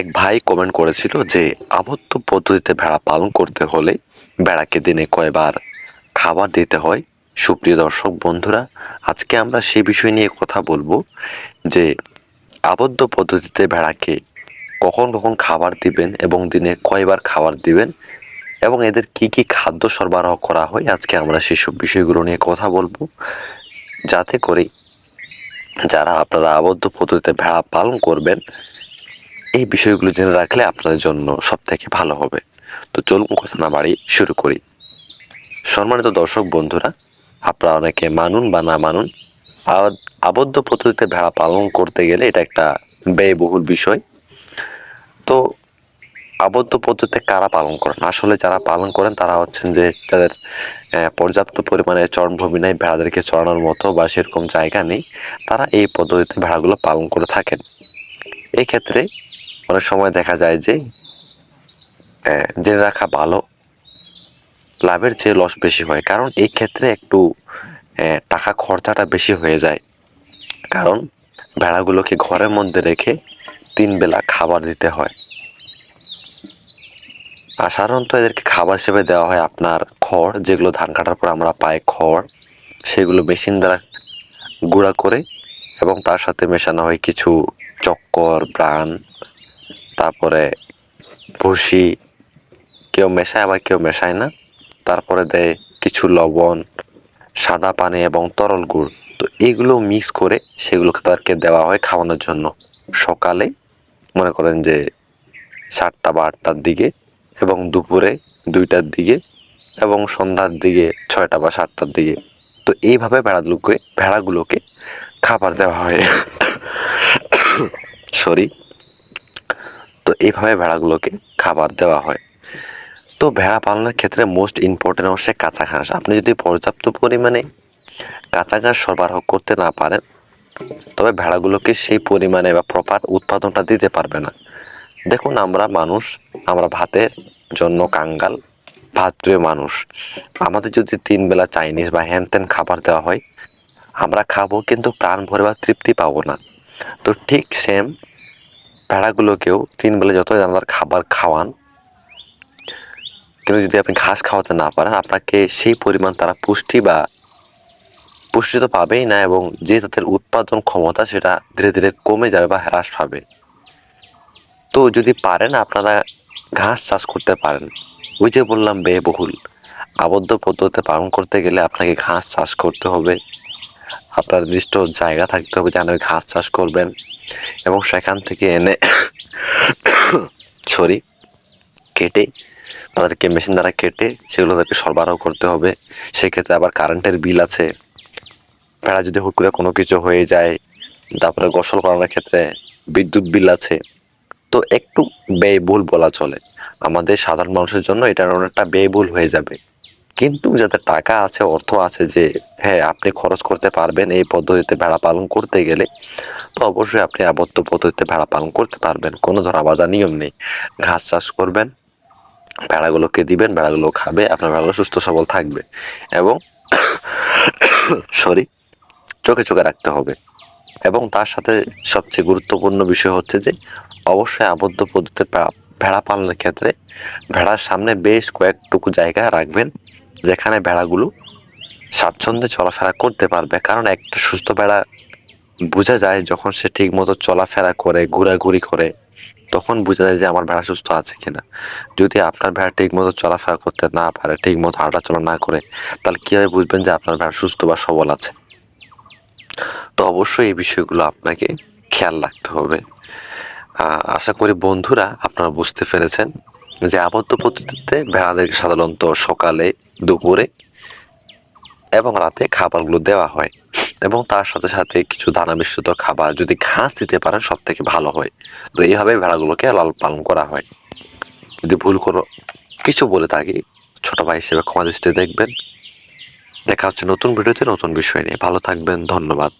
এক ভাই কমেন্ট করেছিল যে, আবদ্ধ পদ্ধতিতে ভেড়া পালন করতে হলে ভেড়াকে দিনে কয়বার খাবার দিতে হয়। সুপ্রিয় দর্শক বন্ধুরা, আজকে আমরা সেই বিষয় নিয়ে কথা বলব যে, আবদ্ধ পদ্ধতিতে ভেড়াকে কখন কখন খাবার দিবেন এবং দিনে কয়বার খাবার দিবেন এবং এদের কি কি খাদ্য সরবরাহ করা হয়, আজকে আমরা সেসব বিষয়গুলো নিয়ে কথা বলব। যাতে করে যারা আপনারা আবদ্ধ পদ্ধতিতে ভেড়া পালন করবেন এই বিষয়গুলো জেনে রাখলে আপনাদের জন্য সব থেকে ভালো হবে। তো চলুন কথা না বাড়ি শুরু করি। সম্মানিত দর্শক বন্ধুরা আপনারা অনেকে মানুন বা না মানুন আবদ্ধ পদ্ধতিতে ভেড়া পালন করতে গেলে এটা একটা ব্যয়বহুল বিষয়। তো আবদ্ধ পদ্ধতিতে কারা পালন করেন? আসলে যারা পালন করেন তারা হচ্ছেন যে আহ, পর্যাপ্ত পরিমাণে চরণভূমি নেই ভেড়াদেরকে চড়ানোর মতো বা সেরকম জায়গা নেই। তারা এই পদ্ধতিতে ভেড়াগুলো পালন করে থাকেন। এই ক্ষেত্রে অনেক সময় দেখা যায় যে জেনে রাখা ভালো, লাভের চেয়ে লস বেশি হয়। কারণ এই ক্ষেত্রে একটু টাকা খরচাটা বেশি হয়ে যায়। কারণ ভেড়াগুলোকে ঘরের মধ্যে রেখে তিন বেলা খাবার দিতে হয়। আর সাধারণত এদেরকে খাবার হিসেবে দেওয়া হয় আপনার খড়, যেগুলো ধান কাটার পর আমরা পাই খড়। সেগুলো মেশিন দ্বারা গুঁড়া করে এবং তার সাথে মেশানো হয় কিছু চক্কর ব্রান তারপরে ভুসি কেউ মেশায়, আবার কেউ মেশায় না। তারপরে দেয় কিছু লবণ, সাদা পানি এবং তরল গুড়। তো এগুলো মিক্স করে সেগুলোকে তাদেরকে দেওয়া হয় খাওয়ানোর জন্য। সকালে মনে করেন যে সাতটা বা আটটার দিকে এবং দুপুরে দুইটার দিকে এবং সন্ধ্যার দিকে ছয়টা বা সাতটার দিকে। তো এইভাবে ভেড়াগুলোকে ভেড়াগুলোকে খাবার দেওয়া হয়। সরি এইভাবে ভেড়াগুলোকে খাবার দেওয়া হয়। তো ভেড়া পালনের ক্ষেত্রে মোস্ট ইম্পর্টেন্ট হচ্ছে কাঁচা ঘাস। আপনি যদি পর্যাপ্ত পরিমাণে কাঁচা ঘাস সরবরাহ করতে না পারেন, তবে ভেড়াগুলোকে সেই পরিমাণে বা প্রপার উৎপাদনটা দিতে পারবে না। দেখুন, আমরা মানুষ, আমরা ভাতের জন্য কাঙ্গাল, ভাত প্রিয় মানুষ। আমাদের যদি তিন বেলা চাইনিজ বা হ্যান ত্যান খাবার দেওয়া হয়, আমরা খাব কিন্তু প্রাণ ভরে বা তৃপ্তি পাবো না। তো ঠিক সেম ভেড়াগুলোকেও তিন বেলা যত দানাদার খাবার খাওয়ান, কিন্তু যদি আপনি ঘাস খাওয়াতে না পারেন, আপনাকে সেই পরিমাণ তারা পুষ্টি বা পুষ্টি তো পাবেই না এবং যে তাদের উৎপাদন ক্ষমতা সেটা ধীরে ধীরে কমে যাবে বা হ্রাস পাবে। তো যদি পারেন, আপনারা ঘাস চাষ করতে পারেন। ওই যে বললাম, ব্যয়বহুল। আবদ্ধ পদ্ধতিতে পালন করতে গেলে আপনাকে ঘাস চাষ করতে হবে। আপনার নির্দিষ্ট জায়গা থাকতে হবে যেন ঘাস চাষ করবেন। এবং সেখান থেকে এনে ছড়ি কেটে, তাদেরকে মেশিন দ্বারা কেটে সেগুলো তাদেরকে সরবরাহ করতে হবে। সেক্ষেত্রে আবার কারেন্টের বিল আছে। ভেড়া যদি হুট করে কোনো কিছু হয়ে যায়, তারপরে গোসল করানোর ক্ষেত্রে বিদ্যুৎ বিল আছে। তো একটু ব্যয়বহুল বলা চলে। আমাদের সাধারণ মানুষের জন্য এটা অনেকটা ব্যয়বহুল হয়ে যাবে। কিন্তু যাদের টাকা আছে, অর্থ আছে যে হ্যাঁ আপনি খরচ করতে পারবেন এই পদ্ধতিতে ভেড়া পালন করতে গেলে, তো অবশ্যই আপনি আবদ্ধ পদ্ধতিতে ভেড়া পালন করতে পারবেন। কোনো ধরা বাঁধা নিয়ম নেই। ঘাস চাষ করবেন, ভেড়াগুলোকে দিবেন, ভেড়াগুলো খাবে, আপনার ভেড়াগুলো সুস্থ সবল থাকবে এবং সরি, চোখে চোখে রাখতে হবে এবং তার সাথে সবচেয়ে গুরুত্বপূর্ণ বিষয় হচ্ছে যে, অবশ্যই আবদ্ধ পদ্ধতিতে ভেড়া- পালনের ক্ষেত্রে ভেড়ার সামনে বেশ কয়েকটুকু জায়গা রাখবেন। যেখানে ভেড়াগুলো স্বাচ্ছন্দ্যে চলাফেরা করতে পারবে। কারণ একটা সুস্থ ভেড়া বোঝা যায় যখন সে ঠিক মতো চলাফেরা করে, ঘোরাঘুরি করে, তখন বোঝা যায় যে আমার ভেড়া সুস্থ আছে কিনা। যদি আপনার ভেড়া ঠিক মতো চলাফেরা করতে না পারে ঠিক মতো হাঁটাচলা না করে, তাহলে কীভাবে বুঝবেন যে আপনার ভেড়া সুস্থ বা সবল আছে? তো অবশ্যই এই বিষয়গুলো আপনাকে খেয়াল রাখতে হবে। আশা করি বন্ধুরা আপনারা বুঝতে পেরেছেন যে আবদ্ধ পদ্ধতিতে ভেড়াদেরকে সাধারণত সকালে দুপুরে এবং রাতে খাবারগুলো দেওয়া হয় এবং তার সাথে সাথে কিছু দানা মিশ্রিত খাবার যদি ঘাস দিতে পারেন সব থেকে ভালো হয়। তো এইভাবে ভেড়াগুলোকে লাল পালন করা হয়। যদি ভুল কোনো কিছু বলে থাকি, ছোট ভাই হিসেবে ক্ষমা দৃষ্টিতে দেখবেন। দেখা হচ্ছে নতুন ভিডিওতে নতুন বিষয় নিয়ে। ভালো থাকবেন, ধন্যবাদ।